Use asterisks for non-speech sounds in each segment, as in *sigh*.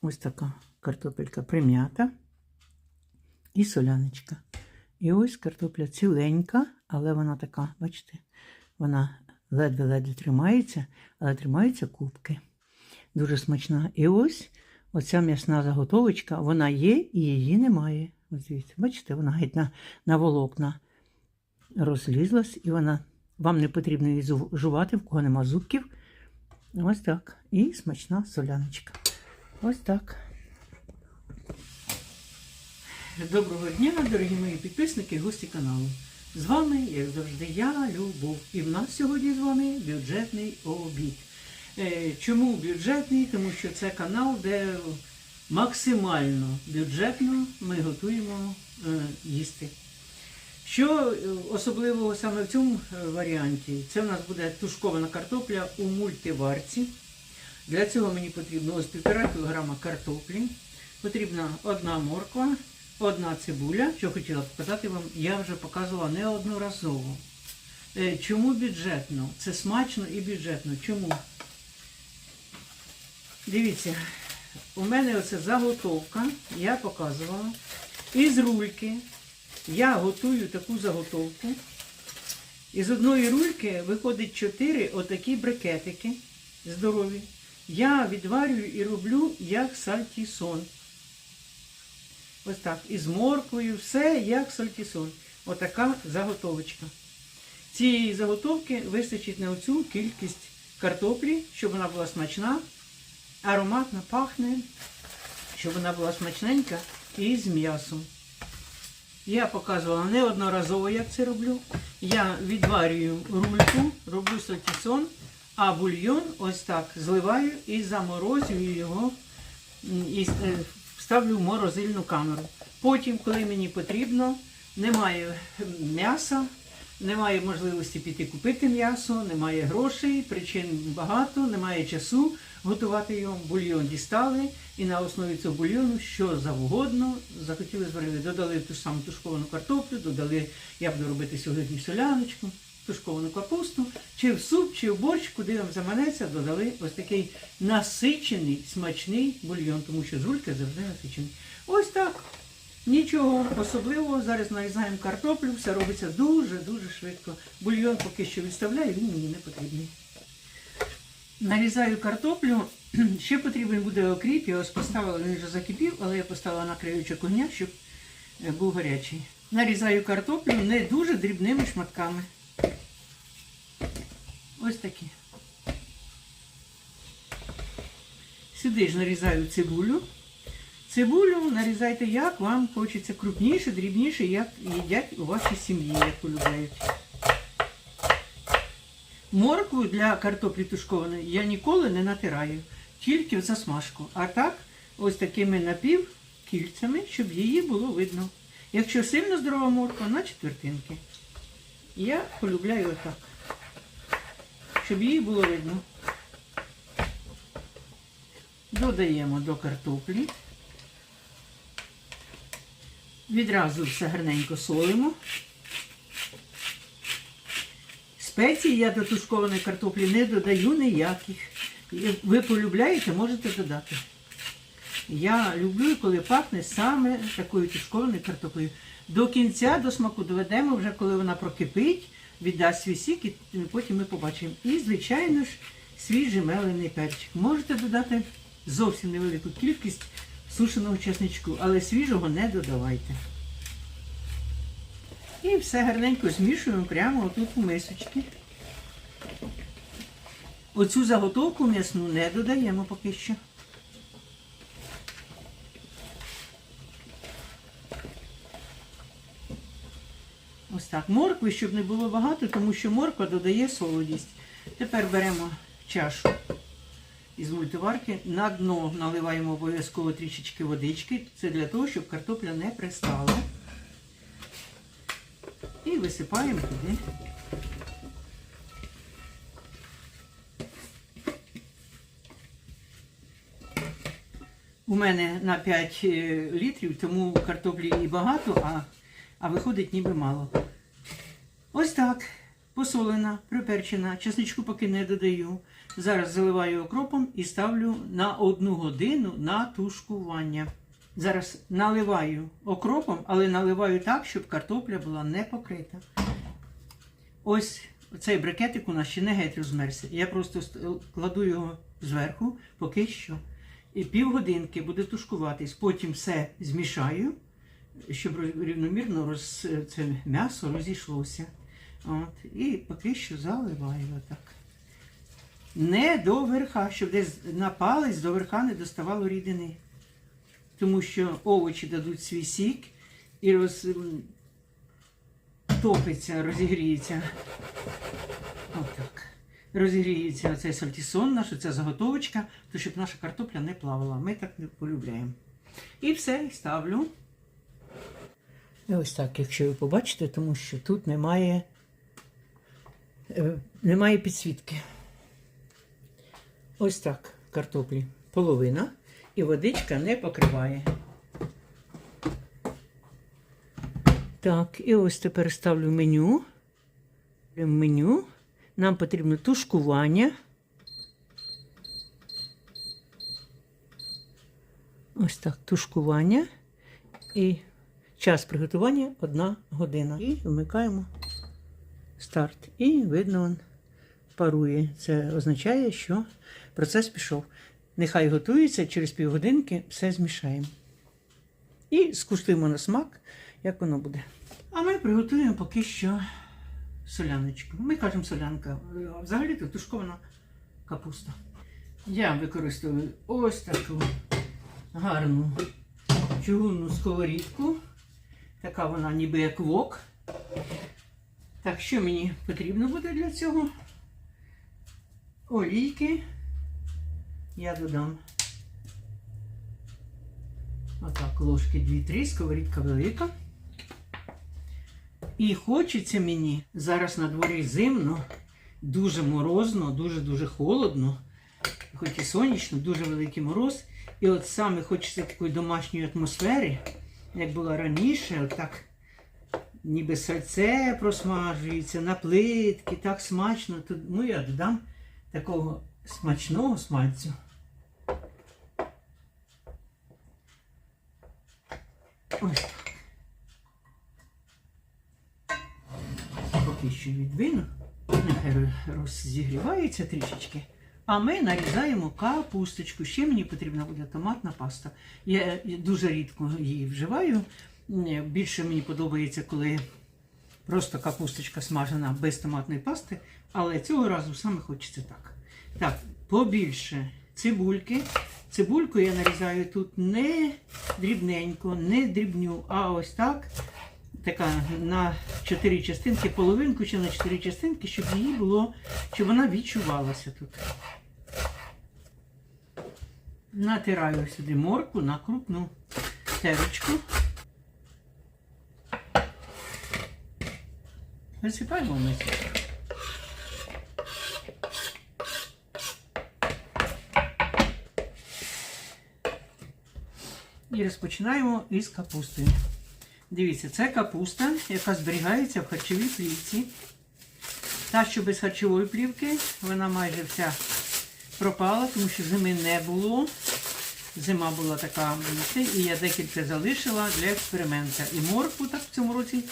Ось така картопелька прим'ята і соляночка. І ось картопля ціленька, але вона така, бачите, вона ледве-ледве тримається, але тримаються кубки. Дуже смачна. І ось оця м'ясна заготовочка, вона є і її немає. Ось дивіться, бачите, вона геть на, на волокна розлізлась, і вона вам не потрібно її жувати, в кого нема зубків. Ось так. І смачна соляночка. Ось так. Доброго дня, дорогі мої підписники і гості каналу. З вами, як завжди, я, Любов. І в нас сьогодні з вами бюджетний обід. Е, Чому бюджетний? Тому що це канал, де максимально бюджетно ми готуємо е, їсти. Що е, особливого саме в цьому варіанті? Це в нас буде тушкована картопля у мультиварці. Для цього мені потрібно ось 1,5 кг картоплі, потрібна одна морква, одна цибуля. Що хотіла показати вам, я вже показувала неодноразово. Е, Чому бюджетно? Це смачно і бюджетно. Чому? Дивіться, у мене оце заготовка, я показувала. Із рульки я готую таку заготовку. Із одної рульки виходить 4 отакі брикетики здорові. Я відварюю і роблю як сальтісон. Ось так. Із морквою, все як сальтісон. Отака заготовочка. Цієї заготовки вистачить на оцю кількість картоплі, щоб вона була смачна, ароматно пахне, щоб вона була смачненька і з м'ясом. Я показувала неодноразово, як це роблю. Я відварюю рульку, роблю сальтісон, а бульйон ось так зливаю і заморозюю його і е, ставлю в морозильну камеру. Потім, коли мені потрібно, немає м'яса, немає можливості піти купити м'ясо, немає грошей, причин багато, немає часу готувати його. Бульйон дістали і на основі цього бульйону що завгодно захотіли зварили. Додали ту ж саму тушковану картоплю, додали, я буду робити сьогодні соляночку, тушковану капусту, чи в суп, чи в борщ, куди вам заманеться, додали ось такий насичений, смачний бульйон, тому що жулька завжди насичений. Ось так. Нічого особливого. Зараз нарізаємо картоплю, все робиться дуже-дуже швидко. Бульйон поки що відставляю, він мені не потрібний. Нарізаю картоплю. *clears throat* Ще потрібен буде окріп. Я ось поставила, він вже закипів, але я поставила на краючок огня, щоб е, був гарячий. Нарізаю картоплю не дуже дрібними шматками. Ось такі. Сюди ж нарізаю цибулю. Цибулю нарізайте як вам хочеться крупніше, дрібніше, як їдять у вашій сім'ї, як полюбляють. Моркву для картоплі тушкованої я ніколи не натираю, тільки в засмажку. А так, ось такими напівкільцями, щоб її було видно. Якщо сильно здорова морква, на четвертинки. Я полюбляю отак, щоб її було видно. Додаємо до картоплі. Відразу все гарненько солимо. Спеції я до тушкованої картоплі не додаю ніяких. Ви полюбляєте, можете додати. Я люблю, коли пахне саме такою тушкованою картоплею. До кінця, до смаку доведемо, вже коли вона прокипить, віддасть свій сік, і потім ми побачимо. І, звичайно ж, свіжий мелений перчик. Можете додати зовсім невелику кількість сушеного чесничку, але свіжого не додавайте. І все гарненько змішуємо прямо отут у мисочки. Оцю заготовку м'ясну не додаємо поки що. Ось так. Моркви, щоб не було багато, тому що морква додає солодість. Тепер беремо чашу із мультиварки. На дно наливаємо обов'язково трішечки водички. Це для того, щоб картопля не пристала. І висипаємо туди. У мене на 5 е, літрів, тому картоплі і багато, а, а виходить ніби мало. Ось так. посолена, приперчена, чесничку поки не додаю. Зараз заливаю окропом і ставлю на одну годину на тушкування. Зараз наливаю окропом, але наливаю так, щоб картопля була не покрита. Ось цей брикетик у нас ще не геть розмерся. Я просто кладу його зверху, поки що. І півгодинки буде тушкуватись. Потім все змішаю, щоб рівномірно роз, це м'ясо розійшлося. От, і що заливаю отак. Не до верха, щоб десь на палець до верха не доставало рідини. Тому що овочі дадуть свій сік і роз, топиться, розігріється. Отак. Розігріється оцей сальтісон наш, оця заготовочка, то щоб наша картопля не плавала. Ми так не полюбляємо. І все, ставлю. І ось так, якщо ви побачите, тому що тут немає, е, немає підсвітки. Ось так картоплі. Половина. І водичка не покриває. Так, і ось тепер ставлю меню. В меню. Нам потрібно тушкування. Ось так, тушкування. І час приготування одна година. І вмикаємо старт. І видно, він парує. Це означає, що процес пішов. Нехай готується, через півгодинки все змішаємо. І скуштуємо на смак, як воно буде. А ми приготуємо поки що соляночку. Ми кажемо солянка. Взагалі то тушкована капуста. Я використовую ось таку гарну чугунну сковорідку. Така вона ніби як вок. Так, що мені потрібно буде для цього? Олійки. Я додам. Отак, ложки 2-3, сковорідка велика. І хочеться мені зараз на дворі зимно, дуже морозно, дуже-дуже холодно, хоч і сонячно, дуже великий мороз. І от саме хочеться такої домашньої атмосфери, як було раніше, отак ніби сальце просмажується на плитки, так смачно. Тому я додам такого смачного смальцю. Ось так. Поки що відвину, нехай роз- розігрівається трішечки. А ми нарізаємо капусточку. Ще мені потрібна буде томатна паста. Я я дуже рідко її вживаю. Більше мені подобається, коли просто капусточка смажена без томатної пасти. Але цього разу саме хочеться так. Так, побільше цибульки. Цибульку я нарізаю тут не дрібненько, не дрібню, а ось так. Така на 4 частинки, половинку чи на 4 частинки, щоб її було, щоб вона відчувалася тут. Натираю сюди морку на крупну терочку. Висипаємо в миску. І розпочинаємо із капустою. Дивіться, це капуста, яка зберігається в харчовій плівці. Та, що без харчової плівки, вона майже вся пропала, тому що зими не було. Зима була така, і я декілька залишила для експеримента. І моркву так в цьому році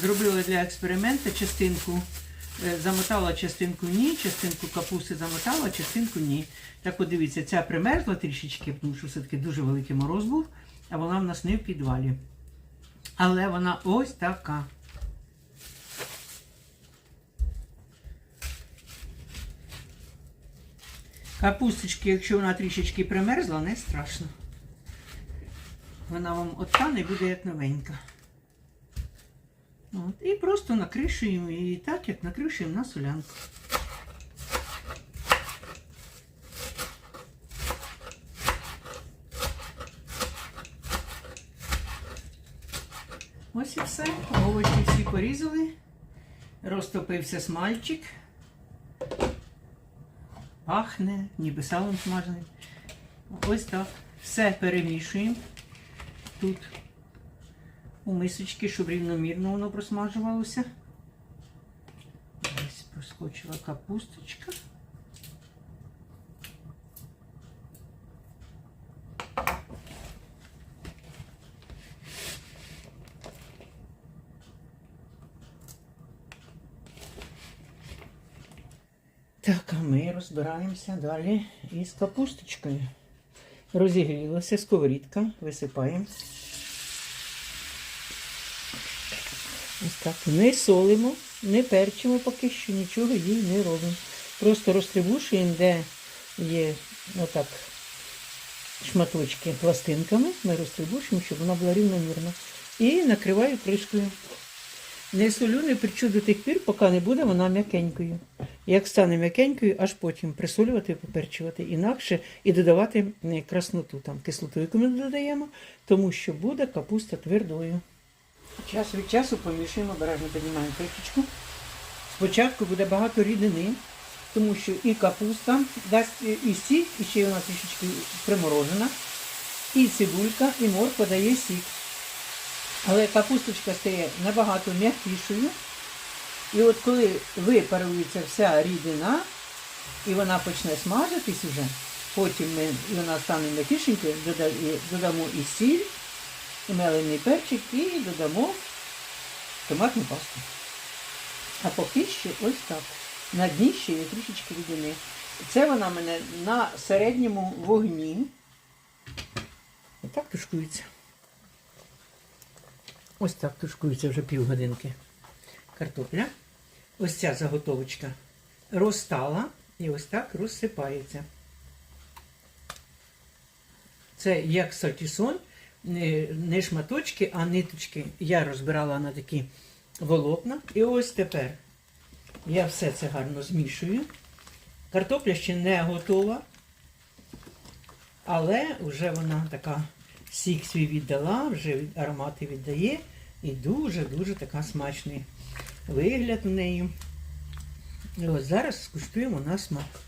зробила для експерименту частинку. е, Замотала частинку ні, частинку капусти замотала, частинку ні. Так от дивіться, ця примерзла трішечки, тому що все-таки дуже великий мороз був, а вона в нас не в підвалі. Але вона ось така. Капусточки, якщо вона трішечки примерзла, не страшно. Вона вам оттане і буде як новенька. От. І просто накришуємо її так, як накришуємо на солянку. Ось і все. Овочі всі порізали. Розтопився смальчик. Пахне, ніби салом смаженим. Ось так. Все перемішуємо. Тут у мисочки, щоб рівномірно воно просмажувалося. Ось проскочила капусточка. Так, а ми розбираємося далі із капусточкою. Розігрілася сковорідка, висипаємо. Ось так. Не солимо, не перчимо поки що, нічого їй не робимо. Просто розтрибушуємо, де є отак шматочки пластинками. Ми розтрибушуємо, щоб вона була рівномірна. І накриваю кришкою. Не солю, не перчу до тих пір, поки не буде вона м'якенькою. Як стане м'якенькою, аж потім присолювати, поперчувати інакше і додавати красноту, там кислоту, яку ми додаємо, тому що буде капуста твердою. Час від часу помішуємо, обережно піднімаємо кришечку. Спочатку буде багато рідини, тому що і капуста дасть і сік, і ще вона трішечки приморожена, і цибулька, і морква дає сік. Але капусточка стає набагато м'якішою. І от коли випарується вся рідина, і вона почне смажитись уже, потім ми, вона стане м'якішенькою, додамо і сіль, і мелений перчик, і додамо томатну пасту. А поки що ось так. На дні ще є трішечки рідини. Це вона мене на середньому вогні. І так тушкується. Ось так тушкується вже півгодинки картопля. Ось ця заготовочка розтала і ось так розсипається. Це як сальтісон, не, шматочки, а ниточки. Я розбирала на такі волокна. І ось тепер я все це гарно змішую. Картопля ще не готова, але вже вона така сік свій віддала, вже аромати віддає. І дуже-дуже така смачний вигляд у неї. І ось зараз скуштуємо на смак.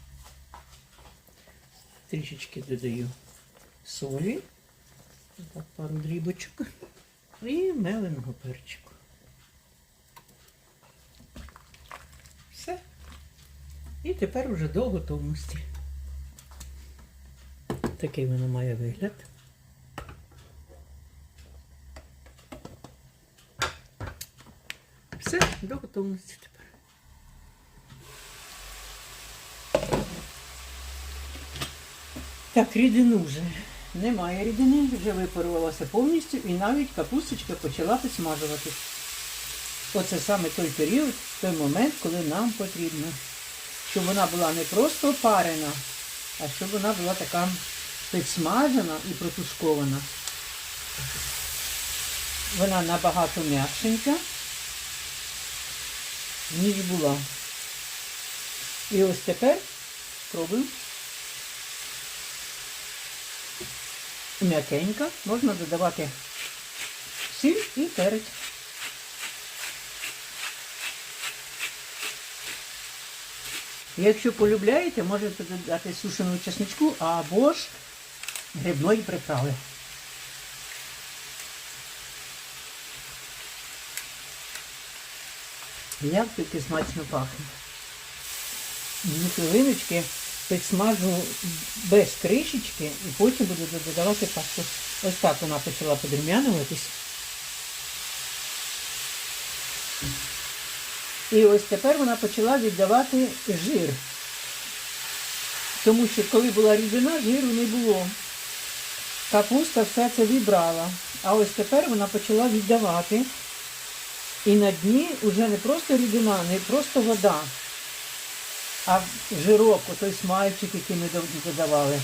Трішечки додаю солі, так, пару дрібочок і меленого перчику. Все. І тепер уже до готовності. Такий воно має вигляд. Все, до готовності тепер. Так, рідину вже немає рідини, вже випарувалася повністю і навіть капусточка почала підсмажуватись. Оце саме той період, той момент, коли нам потрібно, щоб вона була не просто парена, а щоб вона була така підсмажена і протушкована. Вона набагато м'якшенька, ніж була. І ось тепер пробуємо. М'якенька. Можна додавати сіль і перець. Якщо полюбляєте, можете додати сушену чесничку або ж грибної приправи. Як тільки смачно пахне. Хвилиночки підсмажу без кришечки і потім буду додавати пасту. Ось так вона почала подрум'януватись. І ось тепер вона почала віддавати жир. Тому що коли була рідина, жиру не було. Капуста все це вібрала. А ось тепер вона почала віддавати. І на дні вже не просто рідина, не просто вода, а жирок, отой смальчик, який ми додавали.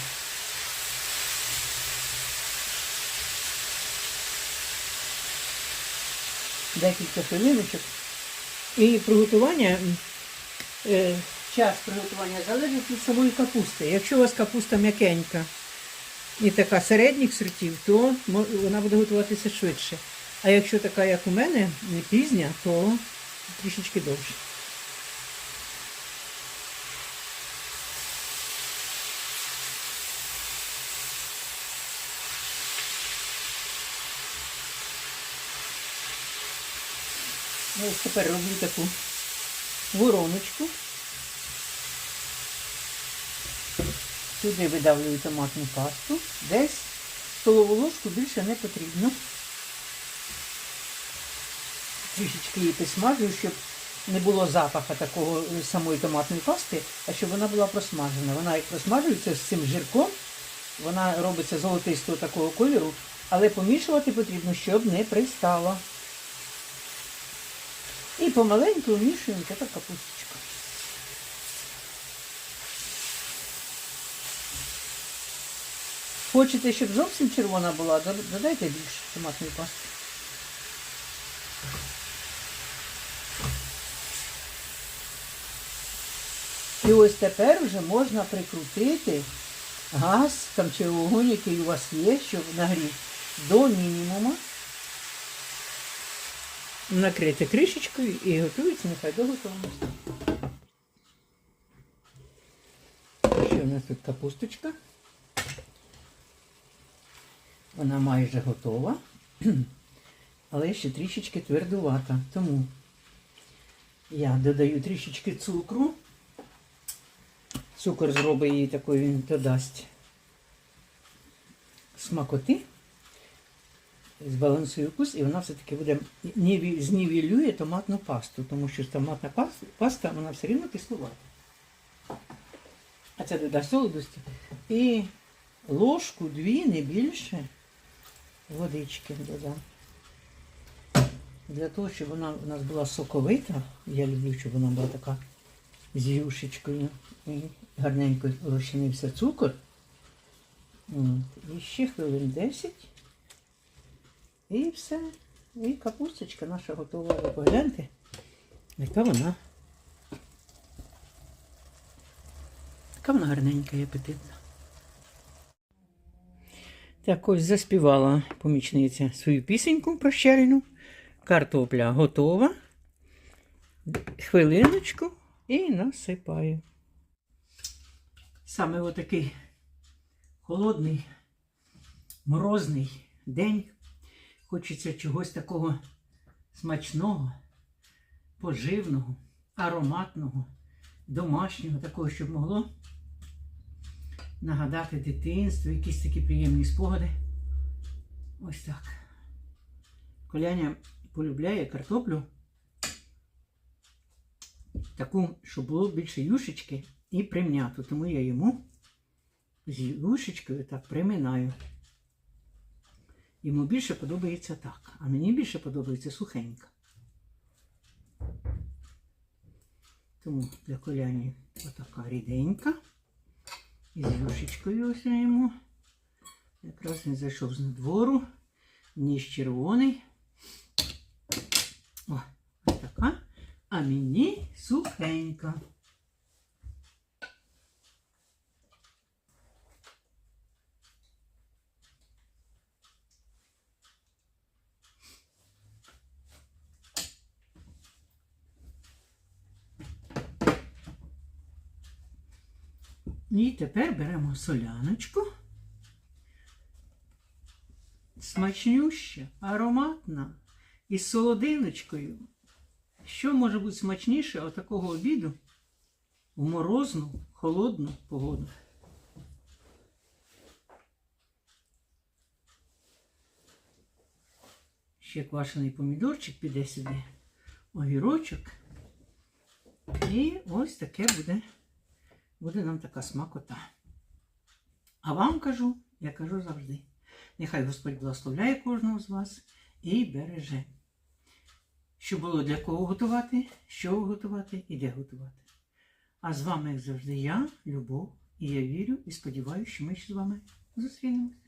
Декілька хвилиночок. І приготування, е, час приготування залежить від самої капусти. Якщо у вас капуста м'якенька і така середніх сортів, то вона буде готуватися швидше. А якщо така, як у мене, не пізня, то трішечки довше. Ну, ось тепер роблю таку вороночку. Сюди видавлюю томатну пасту. Десь столову ложку більше не потрібно. Трішечки її підсмажую, щоб не було запаха такого е, самої томатної пасти, а щоб вона була просмажена. Вона як просмажується з цим жирком, вона робиться золотистого такого кольору, але помішувати потрібно, щоб не пристало. І помаленьку вмішуємо така капусточка. Хочете, щоб зовсім червона була, додайте більше томатної пасти. І ось тепер вже можна прикрутити газ там чи вогонь, який у вас є, щоб нагріти до мінімуму. Накрити кришечкою і готується нехай до готовності. Ще у нас тут капусточка. Вона майже готова, *clears throat* але ще трішечки твердувата. Тому я додаю трішечки цукру. Цукор зробить її такою, він додасть смакоти, збалансує вкус, і вона все-таки буде знівелює томатну пасту, тому що томатна паста, вона все рівно кислувата. А це додасть солодості. І ложку, дві, не більше, водички додам. Для того, щоб вона у нас була соковита, я люблю, щоб вона була така з юшечкою. І гарненько розчинився цукор. І ще хвилин 10. І все. І капусточка наша готова. Ви погляньте, яка вона. Яка вона гарненька і апетитна. Так ось заспівала помічниця свою пісеньку прощальну. Картопля готова. Хвилиночку і насипаю. Саме отакий холодний, морозний день. Хочеться чогось такого смачного, поживного, ароматного, домашнього, такого, щоб могло нагадати дитинство, якісь такі приємні спогади. Ось так. Коляня полюбляє картоплю таку, щоб було більше юшечки і прим'яту. Тому я йому з юшечкою так приминаю. Йому більше подобається так, а мені більше подобається сухенька. Тому для коляні отака ріденька. І з юшечкою ось я йому. Якраз він зайшов з надвору. Ніж червоний. О. А мені сухенька. І тепер беремо соляночку. Смачнюща, ароматна і з солодиночкою. Що може бути смачніше от такого обіду в морозну, холодну погоду? Ще квашений помідорчик піде сюди, огірочок. І ось таке буде, буде нам така смакота. А вам кажу, я кажу завжди. Нехай Господь благословляє кожного з вас і береже. Що було для кого готувати, що готувати і де готувати. А з вами, як завжди, я, Любов, і я вірю і сподіваюся, що ми ще з вами зустрінемось.